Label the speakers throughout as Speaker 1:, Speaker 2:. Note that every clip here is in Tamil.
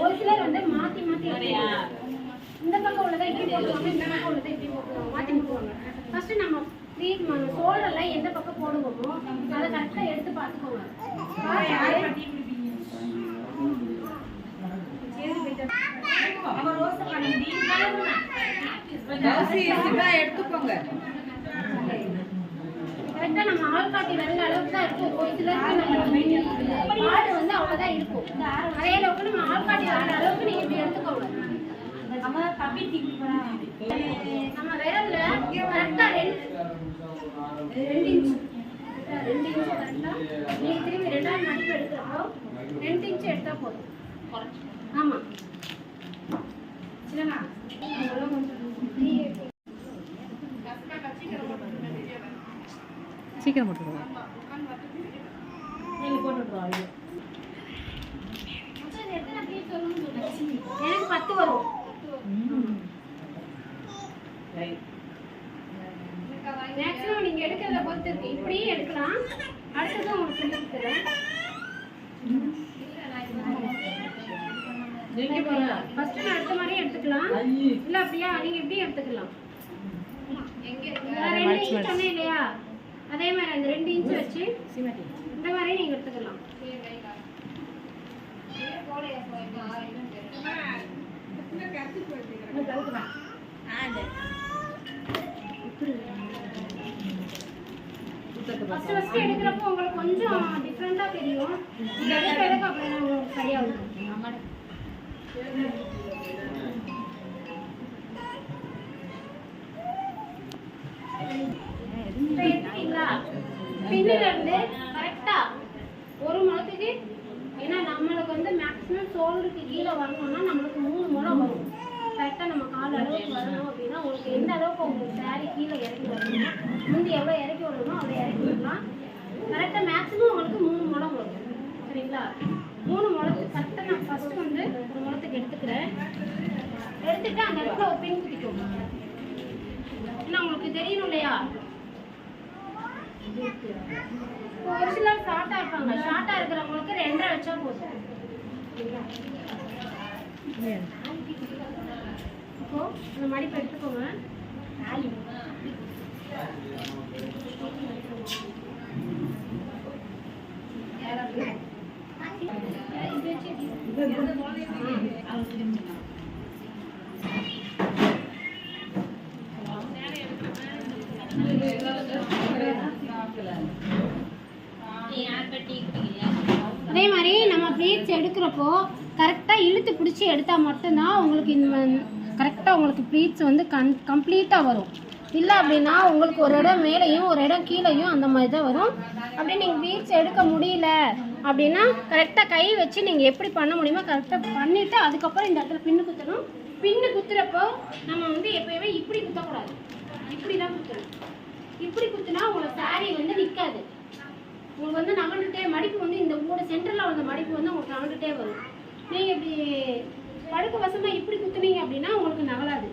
Speaker 1: ஒரு சிலர் வந்து மாத்தி மாத்தி. இந்த பக்கம் உள்ளதை இப்படி போடுவாங்க இந்த பக்கம் உள்ளதை இப்படி போடுவாங்க மாத்தி போடுவாங்க ஃபர்ஸ்ட் நம்ம ப்ளீட் ஷோல்டர்ல எந்த பக்கம் போடுவோமோ அதை கரெக்டா எடுத்து பார்த்துட்டு
Speaker 2: எடுத்துக்கோங்க
Speaker 1: கரெக்டா நம்ம ஆள்காட்டி விரல் அளவுக்கு தான் இருக்கும். ஒரு சிலருக்கு நம்ம ஆடு வந்து அவ்வளவுதான் இருக்கும். அதே அளவுக்கு நம்ம ஆள்காட்டி விரல் அளவுக்கு நீங்க இப்படி எடுத்துக்கோங்க. நம்ம விரல்ல கரெக்டா ரெண்டு ரெண்டு இன்ச் ரெண்டு இன்ச் கரெக்டா நீங்க திரும்பி ரெண்டாவது மடிப்பு எடுக்கிறப்போ ரெண்டு இன்ச் எடுத்தா போதும். ஆமா. சரிண்ணா கொஞ்சம்
Speaker 3: சீக்கிரம்
Speaker 1: சொல்லுங்க. எனக்கு பத்து வரும். மேக்ஸிமம் நீங்க எடுக்கிறத பொறுத்து இருக்கு. இப்படியும் எடுக்கலாம். அடுத்தது உங்களுக்கு சொல்லி ஃபர்ஸ்ட் நான் எடுத்த மாதிரியே எடுத்துக்கலாம். இல்ல அப்படியா? நீங்க இப்படியும் எடுத்துக்கலாம். ரெண்டு சொன்னேன் இல்லையா? அதே மாதிரி அந்த ரெண்டு இன்ச் வச்சு இந்த மாதிரி நீங்க எடுத்துக்கலாம். ஃபர்ஸ்ட் ஃபர்ஸ்ட் எடுக்கிறப்போ உங்களுக்கு கொஞ்சம் டிஃப்ரெண்டா தெரியும். எடுக்க சரிங்களா? மூணு முளத்து கரெக்டாக நான் ஃபஸ்ட்டு வந்து ஒரு முளத்துக்கு எடுத்துக்கிறேன். எடுத்துட்டு அந்த இடத்துல ஒரு பின் குத்திக்கோங்க ஏன்னா உங்களுக்கு தெரியணும் இல்லையா? இப்போ ஒரு சிலர் ஷார்ட்டாக இருப்பாங்க. ஷார்ட்டாக இருக்கிறவங்களுக்கு ரெண்டரை வச்சா போதும். இப்போ இந்த மடிப்பு எடுத்துக்கோங்க. அதே மாதிரி நம்ம ப்ளீட்ஸ் எடுக்கிறப்போ கரெக்டாக இழுத்து பிடிச்சி எடுத்தால் மட்டும்தான் உங்களுக்கு இந்த கரெக்டாக உங்களுக்கு ப்ளீட்ஸ் வந்து கன் கம்ப்ளீட்டாக வரும். இல்லை அப்படின்னா உங்களுக்கு ஒரு இடம் மேலேயும் ஒரு இடம் கீழேயும் அந்த மாதிரி தான் வரும். அப்படியே நீங்கள் ப்ளீட்ஸ் எடுக்க முடியல அப்படின்னா கரெக்டாக கை வச்சு நீங்கள் எப்படி பண்ண முடியுமோ கரெக்டாக பண்ணிவிட்டு அதுக்கப்புறம் இந்த இடத்துல பின்னு குத்தணும். பின்னு குத்துறப்போ நம்ம வந்து எப்பயுமே இப்படி குத்தக்கூடாது. இப்படி தான் குத்தணும். இப்படி குத்துனா உங்களுக்கு saree வந்து நிற்காது உங்களுக்கு வந்து நகண்டுட்டே மடிப்பு வந்து இந்த கூட சென்டரில் வந்த மடிப்பு வந்து உங்களுக்கு நகண்டுட்டே வரும். நீங்கள் இப்படி படுக்க வசமாக இப்படி குத்துனீங்க அப்படின்னா உங்களுக்கு நகலாது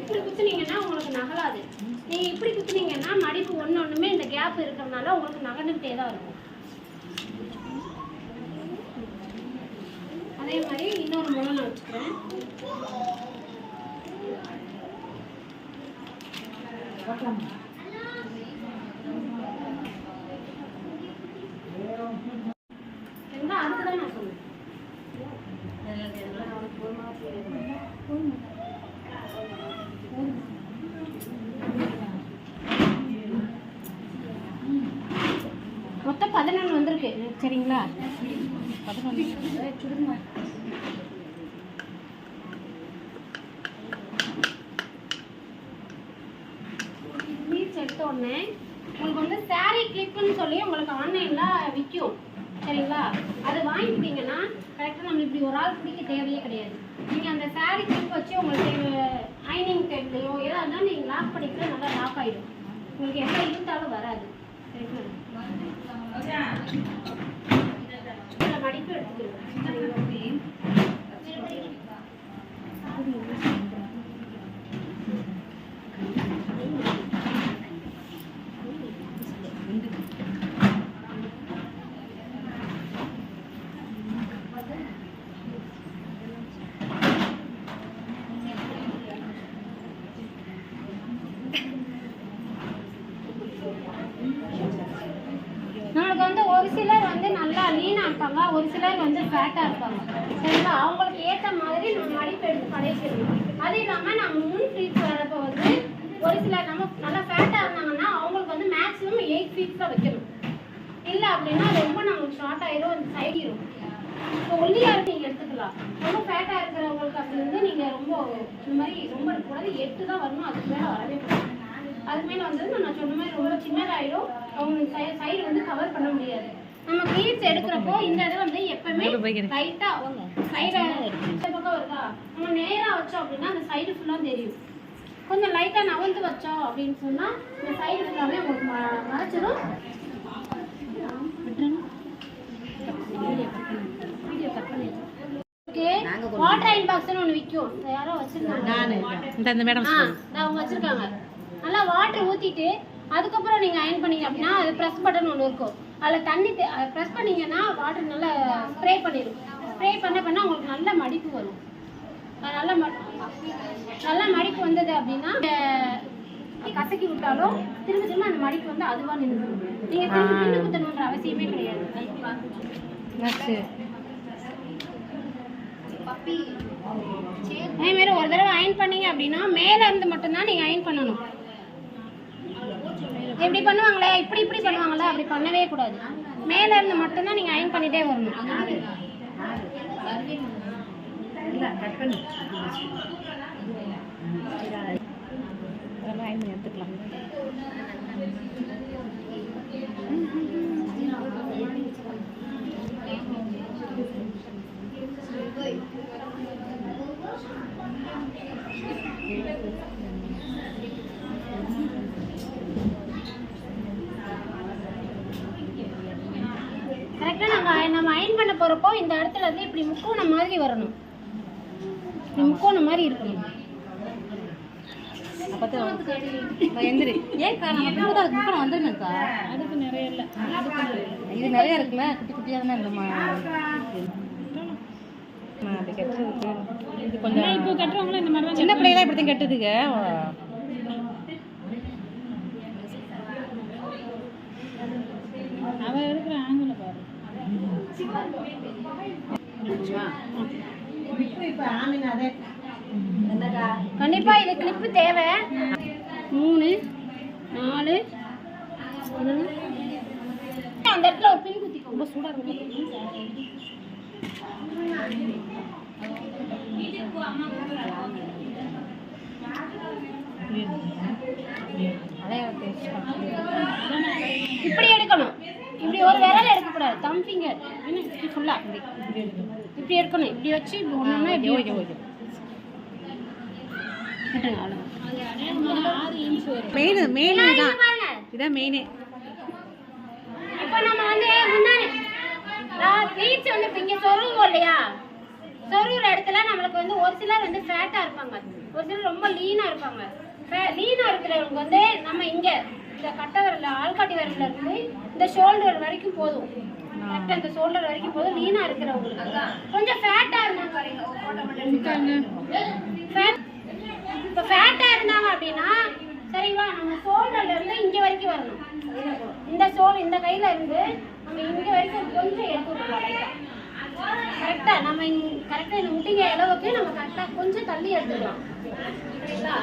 Speaker 1: இப்படி குத்துனீங்கன்னா உங்களுக்கு நகலாது. நீங்கள் இப்படி குத்துனீங்கன்னா மடிப்பு ஒன்று ஒன்றுமே இந்த கேப் இருக்கிறதுனால உங்களுக்கு நகண்டுக்கிட்டே தான் இருக்கும். அதே மாதிரி இன்னொரு முழு நான் வச்சுக்கிறேன். ஓகே அதுக்கு தான் நான் சொன்னேன் மொத்தம் பதினொன்று வந்திருக்கு சரிங்களா பதினொன்று பீட்ஸ் எடுத்த உடனே உங்களுக்கு வந்து saree கிளிப்புன்னு சொல்லி உங்களுக்கு ஆன்லைனில் விற்கும் சரிங்களா அது வாங்கிக்கிட்டீங்கன்னா கரெக்டாக நம்ம இப்படி ஒரு ஆள் பிடிக்க தேவையே கிடையாது நீங்கள் அந்த saree கிளிப் வச்சு உங்களுக்கு ஐனிங் டேப்லையோ எதாக இருந்தாலும் நீங்கள் லாக் பண்ணிக்கிட்டு நல்லா லாக் ஆகிடும் உங்களுக்கு எவ்வளோ இழுத்தாலும் வராது சரிங்களா மடிப்பு எடுத்துக்கிறோம் நம்மளுக்கு வந்து ஒரு சிலர் வந்து நல்லா லீனாக இருப்பாங்க வந்து ஃபேட்டாக இருப்பாங்க. சரிங்களா? அவங்களுக்கு ஏற்ற மாதிரி நம்ம மடிப்பு எடுத்து படைச்சிடணும் அது இல்லாமல் நம்ம முன் ஃபீட்ஸ் வரப்போ வந்து ஒரு சிலர் நம்ம நல்லா ஃபேட்டாக இருந்தாங்கன்னா அவங்களுக்கு வந்து மேக்ஸிமம் எயிட் ஃபீட்ஸில் வைக்கணும். இல்லை அப்படின்னா ரொம்ப நம்மளுக்கு ஷார்ட் ஆயிரும் அந்த சைடிரும். இப்போ ஒல்லியாக நீங்கள் எடுத்துக்கலாம். ரொம்ப ஃபேட்டாக இருக்கிறவங்களுக்கு அப்படி வந்து நீங்கள் ரொம்ப இந்த மாதிரி ரொம்ப கூடாது எட்டு தான் வரணும் அதுக்கு மேலே வரவே அது மேலே வந்து நான் சொன்ன மாதிரி ரொம்ப சின்னதாயிடும் அவங்க சைடு வந்து கவர் பண்ண முடியாது. நம்ம ப்ளீட்ஸ் எடுக்கிறப்போ இந்த இதில் வந்து எப்பவுமே அவங்க சைடை இந்த பக்கம் இருக்கா நம்ம நேராக வச்சோம் அப்படின்னா அந்த சைடு ஃபுல்லாக தெரியும். கொஞ்சம் லைட்டாக நவந்து வச்சோம் அப்படின்னு சொன்னால் இந்த சைடு ஃபுல்லாமே உங்களுக்கு மறைச்சிடும் ஓகே வாட்டர் அயன் பாக்ஸ்னு ஒன்று விற்கும் யாரோ வச்சிருந்தாங்க
Speaker 3: இந்த மேடம்
Speaker 1: அவங்க வச்சிருக்காங்க. நல்லா வாட்டர் ஊத்திட்டு அதுக்கப்புறம் நீங்க அயன் பண்ணீங்க அப்படின்னா அது ப்ரெஸ் பட்டன் ஒன்று இருக்கும். அதில் தண்ணி ப்ரெஸ் பண்ணீங்கன்னா வாட்டர் நல்லா ஸ்ப்ரே பண்ணிடும் ஸ்ப்ரே பண்ண பண்ண உங்களுக்கு நல்ல மடிப்பு வரும். நல்ல நல்ல மடிப்பு வந்தது அப்படின்னா கசக்கி விட்டாலும் திரும்ப திரும்ப அந்த மடிப்பு வந்து அதுவா நின்று நீங்க திரும்ப பின்னு குத்தணுன்ற அவசியமே கிடையாது. அதே மாதிரி ஒரு தடவை அயன் பண்ணீங்க அப்படின்னா மேல இருந்து மட்டும்தான் நீங்க அயன் பண்ணணும். எப்படி பண்ணுவாங்களே? இப்படி இப்படி பண்ணுவாங்களே? அப்படி பண்ணவே கூடாது. மேல இருந்து மட்டும்தான் நீங்க அயன் பண்ணிட்டே வரணும்.
Speaker 3: அயன் எடுத்துக்கலாம்
Speaker 1: நாங்க போறப்போ இந்த இடத்துல இருந்து இப்படி முக்கோணம் மாதிரி வரணும். இப்படி முக்கோணம் மாதிரி இருக்கணும்.
Speaker 3: எந்திரி. அதுக்கு முக்கணும் வந்துருங்கக்கா அதுக்கு நிறைய இல்லை. இது நிறைய இருக்குல்ல? குட்டி குட்டியாக தானே இருந்தோம்மா அப்படி கட்டுறதுக்கு இது கொஞ்சம் இப்போ கட்டுறவங்களும் இந்த மாதிரி சின்ன பிள்ளைலாம் இப்படி தான் கட்டுதுங்க.
Speaker 1: கண்டிப்பா இது கிளிப்பு தேவை. மூணு நாலு அந்த இடத்துல ஒரு பின் குத்தி ரொம்ப சூடா இருக்கும். இப்படி எடுக்கணும். இப்படி ஒரு விரல் எடுக்கக்கூடாது. தம் ஃபிங்கர் இப்படி ஃபுல்லா இப்படி எடுக்கணும். இப்படி வச்சு இப்படி ஒண்ணுன்னா இப்படி. விட்டுருங்க, அவ்வளவுதான்.
Speaker 3: மெயின் மெயின் இதான்.
Speaker 1: இப்போ நம்ம வந்து முன்னாடி வந்து இப்போ இங்கே சொருவோம் இல்லையா? சொருகிற இடத்துல நம்மளுக்கு வந்து ஒரு சிலர் வந்து ஃபேட்டாக இருப்பாங்க. ஒரு சிலர் ரொம்ப லீனாக இருப்பாங்க. லீனாக இருக்கிறவங்க வந்து நம்ம இங்கே இந்த கட்டை விரல ஆள்காட்டி விரல்ல இருந்து இந்த ஷோல்டர் வரைக்கும் போதும். கரெக்டாக இந்த ஷோல்டர் வரைக்கும் போதும். லீனாக இருக்கிறவங்களுக்கு. கொஞ்சம் ஃபேட்டாக இருந்தாங்க இப்போ ஃபேட்டாக இருந்தாங்க அப்படின்னா சரிங்களா நம்ம ஷோல்டர்ல இருந்து இங்கே வரைக்கும் வரணும். இந்த சோல் இந்த கையில இருந்து நம்ம இங்க வரைக்கும் கொஞ்சம் எடுத்து விட்டுக்கலாம் கரெக்டா நம்ம கரெக்டா இந்த முட்டிங்க அளவுக்கு நம்ம கரெக்டா கொஞ்சம் தள்ளி எடுத்துக்கலாம். சரிங்களா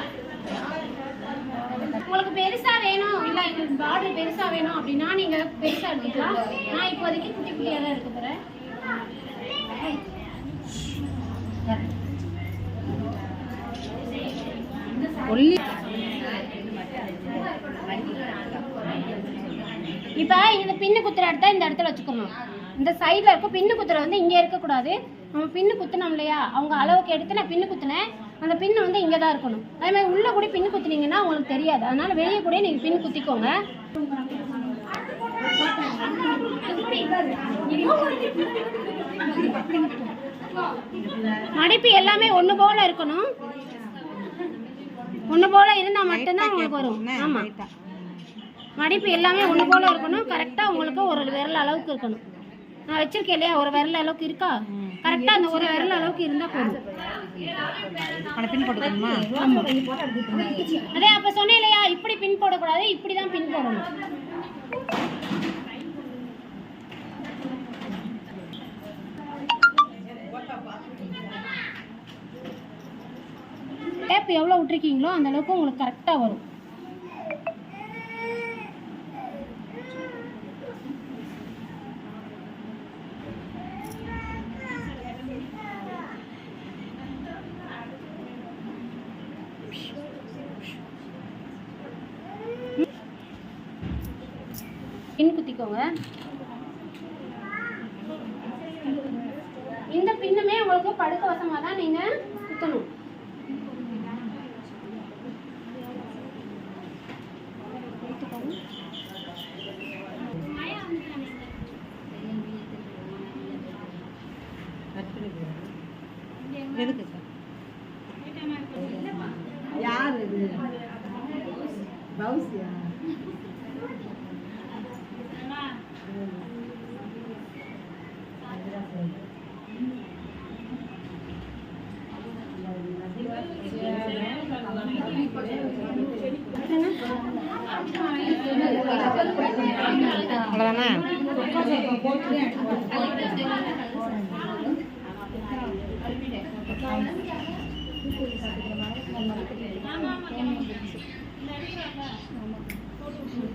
Speaker 1: உங்களுக்கு பெருசா வேணும். இல்ல எங்களுக்கு பார்டர் பெருசா வேணும் அப்படின்னா நீங்க பெருசா எடுத்துக்கலாம் நான் இப்போதைக்கு குட்டி குட்டியா தான் எடுக்க போறேன். இப்போ இந்த பின்னு குத்துற இடத்த இந்த இடத்துல வச்சுக்கணும் இந்த சைடில் இருக்க பின்னு குத்துற வந்து இங்கே இருக்கக்கூடாது. நம்ம பின்னு குத்துனோம் இல்லையா? அவங்க அளவுக்கு எடுத்து நான் பின்னு குத்துனேன். அந்த பின்னு வந்து இங்கே தான் இருக்கணும். அதே மாதிரி உள்ளே கூட பின்னு குத்துனீங்கன்னா உங்களுக்கு தெரியாது. அதனால வெளியே கூட நீங்கள் பின்னு குத்திக்கோங்க. மடிப்பு எல்லாமே ஒன்று போல இருக்கணும். ஒன்று போல இருந்தால் மட்டும்தான் உங்களுக்கு வரும். ஆமாம் மடிப்பு எல்லாமே ஒன்று போல இருக்கணும். கரெக்டாக உங்களுக்கு ஒரு விரல் அளவுக்கு இருக்கணும். நான் வச்சிருக்கேன் இல்லையா? ஒரு விரல் அளவுக்கு இருக்கா? கரெக்டாக அந்த ஒரு விரல் அளவுக்கு இருந்தால் போதும்.
Speaker 3: பின் போட்டுக்கணுமா?
Speaker 1: அதே அப்போ சொன்னேன் இல்லையா இப்படி பின் போடக்கூடாது இப்படி தான் பின் போடணும். டேப் எவ்வளோ விட்டுருக்கீங்களோ அந்தளவுக்கு உங்களுக்கு கரெக்டாக வரும். பின் குத்திக்கோங்க. இந்த பின்னுமே உங்களுக்கு படுக்க வசமாக தான் நீங்கள் குத்தணும்.
Speaker 3: எதுக்கு சார்?
Speaker 2: யார் இது? பவுசியா
Speaker 3: அவ்வளோதானே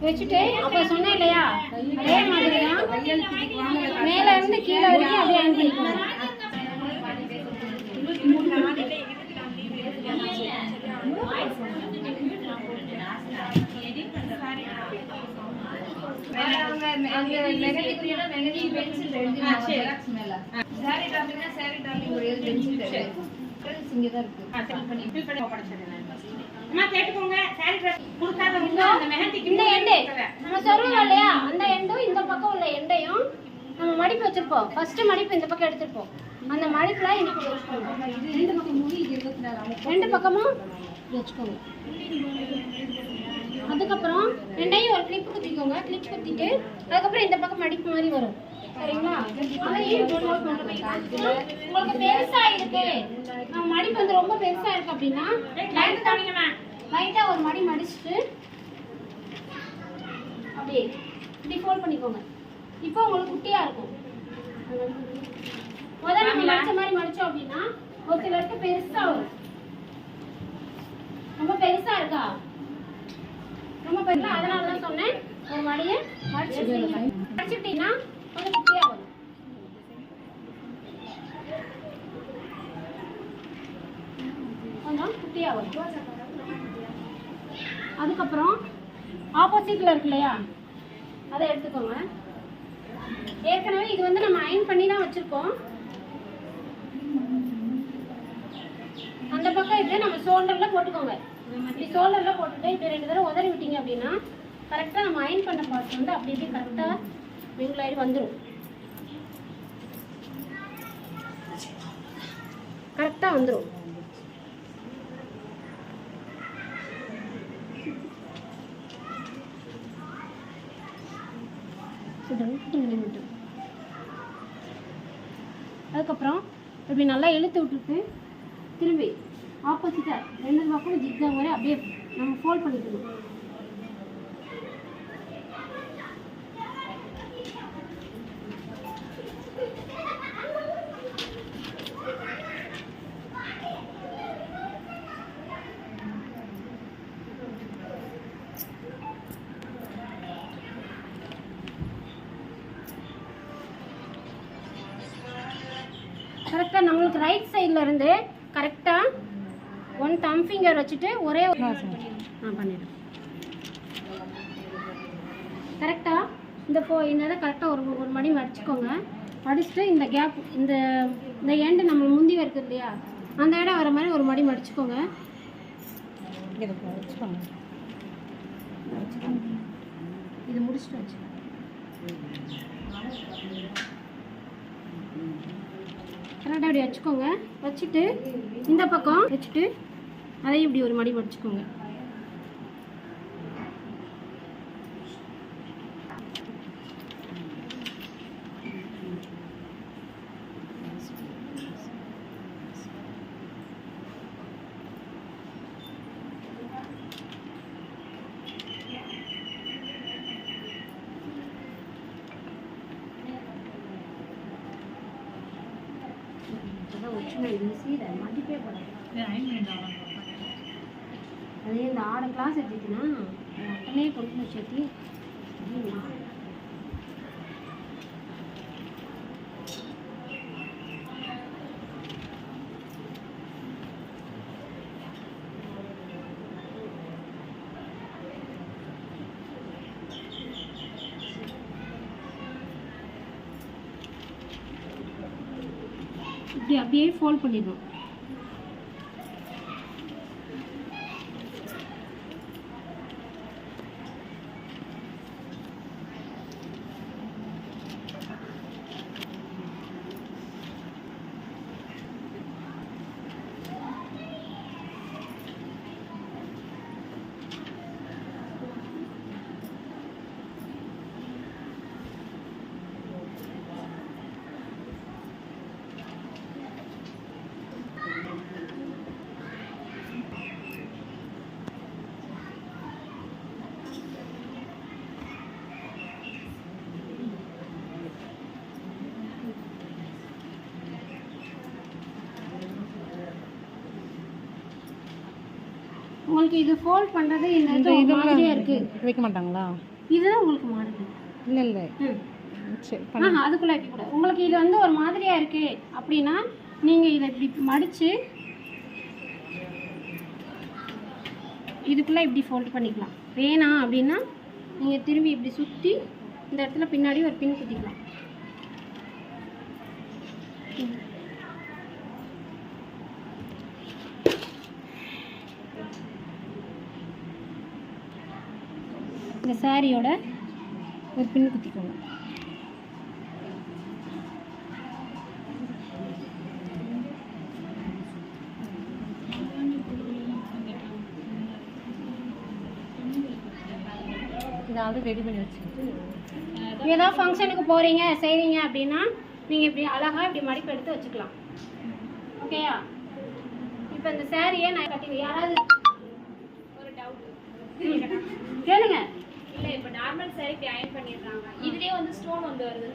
Speaker 1: வச்சுட்டு அப்போ சொன்னேன் இல்லையா அதே மாதிரி தான் மேலே இருந்து கீழே வரைக்கும் அப்படியே அயன் பண்ணிக்கோங்க இந்த எண்டு. நம்ம சொல்லுவோம் இல்லையா? அந்த எண்டும் இந்த பக்கம் உள்ள எண்டையும் நம்ம மடிப்பு வச்சிருப்போம். ஃபர்ஸ்ட் மடிப்பு இந்த பக்கம் எடுத்துருப்போம். அந்த மடிப்புல இந்த பக்கம் வச்சுக்கோங்க ரெண்டு பக்கமும் வச்சுக்கோங்க. அதுக்கப்புறம் ரெண்டையும் ஒரு கிளிப் குத்திக்கோங்க. கிளிப் குத்திட்டு அதுக்கப்புறம் இந்த பக்கம் மடிப்பு மாதிரி வரும். சரிங்களா. உங்களுக்கு பெருசா இருக்கு. நம்ம மடிப்பு வந்து ரொம்ப பெருசா இருக்கு அப்படின்னா லைட்டா ஒரு மடி மடிச்சுட்டு அப்படியே இப்படி ஃபோல்ட் பண்ணிக்கோங்க. இப்போ உங்களுக்கு குட்டியா இருக்கும். முதல்ல நம்ம மடிச்ச மாதிரி மடிச்சோம் அப்படின்னா ஒரு சிலருக்கு பெருசா வரும். ரொம்ப பெருசா இருக்கா? ரொம்ப பெருசா அதனால தான் சொன்னேன். ஒரு மடியை மடிச்சு மடிச்சுட்டீங்கன்னா கொஞ்சம் குட்டியா வரும். கொஞ்சம் அதுக்கப்புறம் ஆப்போசிட்ல இருக்கு இல்லையா? அதை எடுத்துக்கோங்க. ஏற்கனவே இது வந்து நம்ம அயன் பண்ணி தான் வச்சிருக்கோம். அந்த பக்கம் இப்படி நம்ம ஷோல்டர்ல போட்டுக்கோங்க. இப்படி ஷோல்டர்ல போட்டுட்டு இப்படி ரெண்டு தடவை உதறி விட்டீங்க அப்படின்னா கரெக்டாக நம்ம அயன் பண்ண பார்ட்ஸ் வந்து அப்படி இப்படி கரெக்டாக மிங்கிள் ஆகிட்டு வந்துடும் கரெக்டாக வந்துடும் அதுக்கப்புறம் இப்படி நல்லா இழுத்து விட்டுட்டு திரும்பி ஆப்போசிட்டாக ரெண்டு பக்கம் ஜிக்ஸாக வரை அப்படியே நம்ம ஃபோல்ட் பண்ணிக்கணும் கரெக்டாக நம்மளுக்கு ரைட் சைடில் இருந்து கரெக்டாக ஒன் தம் ஃபிங்கர் வச்சுட்டு ஒரே ஒரு ஆ பண்ணிடுறேன் கரெக்டாக இந்த ஃபோ இந்த இதை கரெக்டாக ஒரு ஒரு மணி மடிச்சுக்கோங்க மடிச்சுட்டு இந்த கேப் இந்த இந்த எண்டு நம்ம முந்தி இருக்குது இல்லையா? அந்த இடம் வர மாதிரி ஒரு மடி மடிச்சுக்கோங்க இது முடிச்சுட்டு வச்சு கரெக்டாக இப்படி வச்சுக்கோங்க. வச்சுட்டு இந்த பக்கம் வச்சுட்டு அதையும் இப்படி ஒரு மடி மடிச்சுக்கோங்க ஒரிஜினல் ஈஸி இதை மதிப்பே போடாது அதே இந்த ஆடை கிளாஸ் எடுத்துக்கினா அட்டனே கொண்டு சேர்த்தி இப்படி அப்படியே ஃபோல்ட் பண்ணிடணும். உங்களுக்கு இது ஃபோல்ட் பண்ணுறது இந்த இது மாதிரியா இருக்கு.
Speaker 3: வைக்க மாட்டாங்களா?
Speaker 1: இதுதான் உங்களுக்கு மாறுது.
Speaker 3: இல்லை இல்லை. சரி
Speaker 1: ஆ அதுக்குள்ள வைக்கக்கூடாது உங்களுக்கு இது வந்து ஒரு மாதிரியா இருக்கு அப்படின்னா நீங்க இதை இப்படி மடிச்சு இதுக்குள்ள இப்படி ஃபோல்ட் பண்ணிக்கலாம். வேணாம் அப்படின்னா நீங்க திரும்பி இப்படி சுத்தி இந்த இடத்துல பின்னாடி ஒரு பின் குத்திக்கலாம். இந்த சாரியோட ஒரு பின் குத்திக்கோங்க.
Speaker 3: இதை ஆல்ரெடி ரெடி பண்ணி வச்சுக்கிட்டு
Speaker 1: ஏதோ ஃபங்க்ஷனுக்கு போகிறீங்க செய்கிறீங்க அப்படின்னா நீங்கள் இப்படி அழகாக இப்படி மடிப்பு எடுத்து வச்சுக்கலாம். ஓகேயா இப்போ இந்த சாரியை நான் கட்டி யாராவது ஒரு டவுட் கேளுங்க.
Speaker 2: இல்ல இப்ப நார்மல் saree இப்படி அயன் பண்ணிடுறாங்க. இதுலயே வந்து ஸ்டோன் வந்து வருது